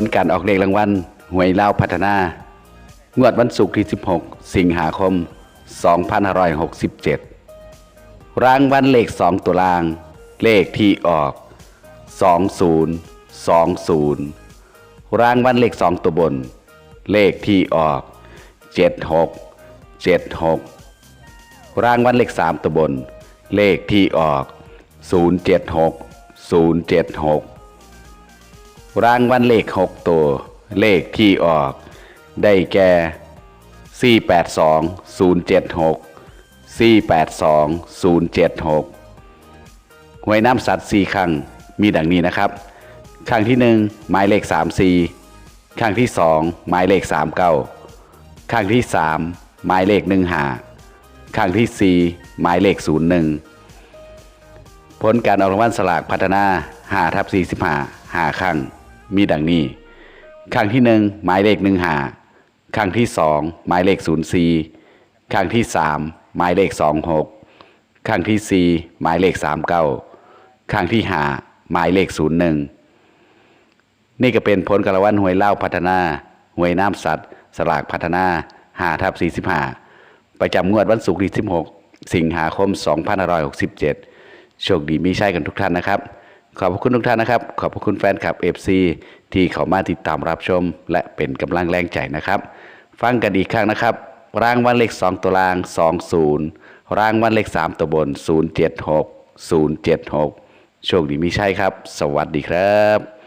ลการออกเลขรางวัลหวยเล่าวพัฒนา งวดวันศุกร์ที่ 16 สิงหาคม 2567 รางวัลเลข 2 ตัวล่าง เลขที่ออก 2020 รางวัลเลข 2 ตัวบน เลขที่ออก 76 76 รางวัลเลข 3 ตัวบน เลขที่ออก 076 076 รางวัลเลข 6 ตัว เลขที่ออก ได้แก่ 482 076 482 076 หวยน้ำสัตว์4ครั้งมีดังนี้นะครับ ครั้งที่ 1 หมายเลข 34 ครั้งที่ 2 หมายเลข 39 ครั้งที่ 3 หมายเลข15ครั้งที่ 4 หมายเลข 01 ผลการออกรางวัลสลากพัฒนา5ทับ45 5ครั้ง มีดังนี้ครั้งที่1หมายเลข15ครั้งที่2หมายเลข04ครั้งที่3หมายเลข26ครั้งที่4หมายเลข39ครั้งที่5หมายเลข01นี่ก็เป็นผลการรางวัลหวยเล่าพัฒนาหวยน้ำสัตว์ สลากพัฒนา5ทับ45ประจำงวดวันศุกร์ที่16สิงหาคม2567โชคดีมีใช่กันทุกท่านนะครับ ขอบคุณทุกท่านนะครับ ขอบคุณแฟนคลับ FC ที่เขามาติดตามรับชม และเป็นกำลังแรงใจนะครับ ฟังกันอีกครั้งนะครับ รางวัลเลข2ตัวล่าง 20 รางวัลเลข3ตัวบน 076 076 โชคดีมีใช่ครับ สวัสดีครับ